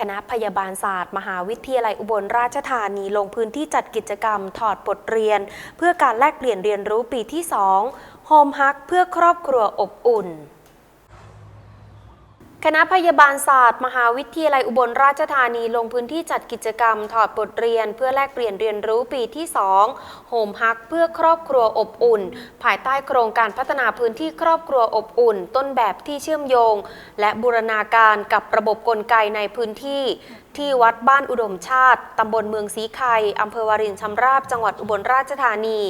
คณะพยาบาลศาสตร์ มหาวิทยาลัยอุบลราชธานีลงพื้นที่จัดกิจกรรมถอดบทเรียน เพื่อการแลกเปลี่ยนเรียนรู้ปีที่ 2 โฮมฮักเพื่อครอบครัวอบอุ่น คณะพยาบาลศาสตร์ มหาวิทยาลัยอุบลราชธานีลงพื้นที่จัดกิจกรรม ถอดบทเรียน เพื่อแลกเปลี่ยนเรียนรู้ปีที่2โฮมฮักเพื่อครอบครัวอบอุ่น ภายใต้โครงการพัฒนาพื้นที่ครอบครัวอบอุ่น ต้นแบบที่เชื่อมโยง และบูรณาการกับระบบกลไกในพื้นที่ ที่วัดบ้านอุดมชาติ ตำบลเมืองสีไข่อำเภอวารินชำราบ จังหวัดอุบลราชธานี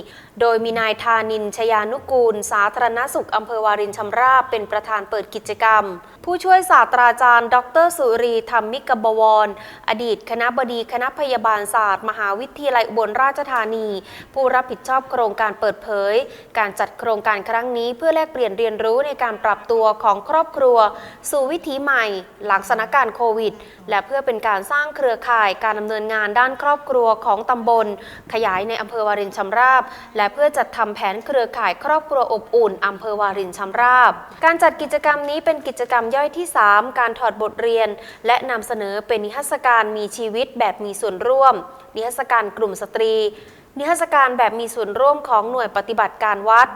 โดยมีนายธานินชยานุกูล สาธารณสุขอำเภอวารินชำราบ เป็นประธานเปิดกิจกรรม ผู้ช่วยศาสตราจารย์ ดรสุรีธรรมิกบวร อดีต คณะบดีคณะพยาบาลศาสตร์ มหาวิทยาลัยอุบลราชธานี ผู้รับผิดชอบโครงการเปิดเผย การจัดโครงการครั้งนี้เพื่อแลกเปลี่ยนเรียนรู้ในการปรับตัวของครอบครัว สู่วิถีใหม่ หลังสถานการณ์โควิด และเพื่อเป็นการการสร้างเครือข่ายการดำเนินงานด้านครอบครัวของตำบล ขยายในอำเภอวารินชำราบ และเพื่อจัดทำแผนเครือข่ายครอบครัวอบอุ่นอำเภอวารินชำราบ การจัดกิจกรรมนี้เป็นกิจกรรมย่อยที่ 3 การถอดบทเรียน และนำเสนอเป็นนิทรรศการมีชีวิตแบบมีส่วนร่วม นิทรรศการกลุ่มสตรี นิทรรศการแบบมีส่วนร่วมของหน่วยปฏิบัติการวัด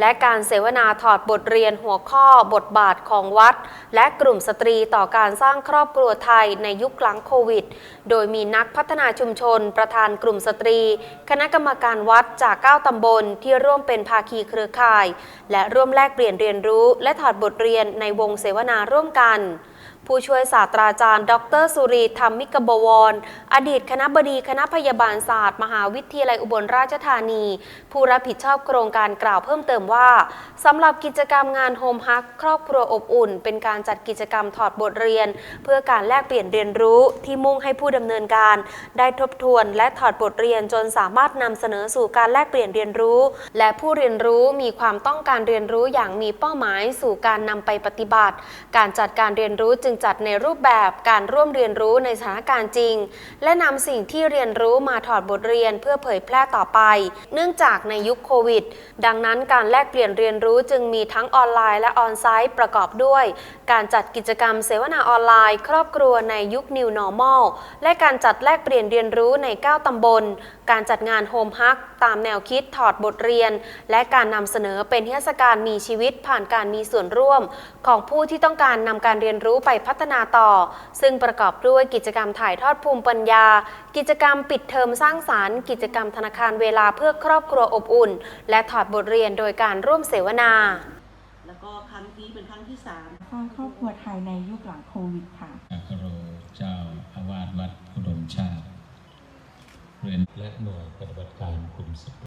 และการเสวนาถอดบทเรียนหัวข้อบทบาทของวัด และกลุ่มสตรีต่อการสร้างครอบครัวไทยในยุคหลังโควิด โดยมีนักพัฒนาชุมชน ประธานกลุ่มสตรี คณะกรรมการวัดจาก 9 ตำบลที่ร่วมเป็นภาคีเครือข่าย และร่วมแลกเปลี่ยนเรียนรู้ และถอดบทเรียนในวงเสวนาร่วมกัน ผู้ช่วยศาสตราจารย์ ดร สุรีธรรมิกบวร อดีตคณะบดีคณะพยาบาลศาสตร์ มหาวิทยาลัยอุบลราชธานี ผู้รับผิดชอบโครงการกล่าวเพิ่มเติมว่าสำหรับกิจกรรมงานโฮมฮักครอบครัวอบอุ่น เป็นการจัดกิจกรรมถอดบทเรียน เพื่อการแลกเปลี่ยนเรียนรู้ที่มุ่งให้ผู้ดำเนินการ ได้ทบทวน และถอดบทเรียนจนสามารถนำเสนอสู่การแลกเปลี่ยนเรียนรู้ และผู้เรียนรู้มีความต้องการเรียนรู้อย่างมีเป้าหมายสู่การนำไปปฏิบัติ การจัดการเรียนรู้จึงจัดในรูปแบบการร่วมเรียนรู้ในสถานการณ์จริง และนำสิ่งที่เรียนรู้มาถอดบทเรียนเพื่อเผยแพร่ต่อไป เนื่องจากในยุคโควิด ดังนั้นการแลกเปลี่ยนเรียนรู้จึงมีทั้งออนไลน์และออนไซต์ประกอบด้วย การจัดกิจกรรมเสวนาออนไลน์ ครอบครัวในยุค New Normal และการจัดแลกเปลี่ยนเรียนรู้ใน 9 ตำบล การจัดงานโฮมฮักตามแนวคิดถอดบทเรียน และการนำเสนอเป็นเทศกาลมีชีวิตผ่านการมีส่วนร่วม ของผู้ที่ต้องการนำการเรียนรู้ไปพัฒนาต่อ ซึ่งประกอบด้วยกิจกรรมถ่ายทอดภูมิปัญญา กิจกรรมปิดเทอมสร้างสารรค์ กิจกรรมธนาคารเวลาเพื่อครอบครัวอบอุ่น และถอดบทเรียนโดยการร่วมเสวนา แล้วก็ครั้งนี้เป็นครั้งที่สามสร้างครอบครัวไทยในยุคหลังโควิดค่ะอัครโรเจ้าอาวาสวัดอุดมชาติเรียนและหน่วยปฏิบัติการกลุ่มสตรี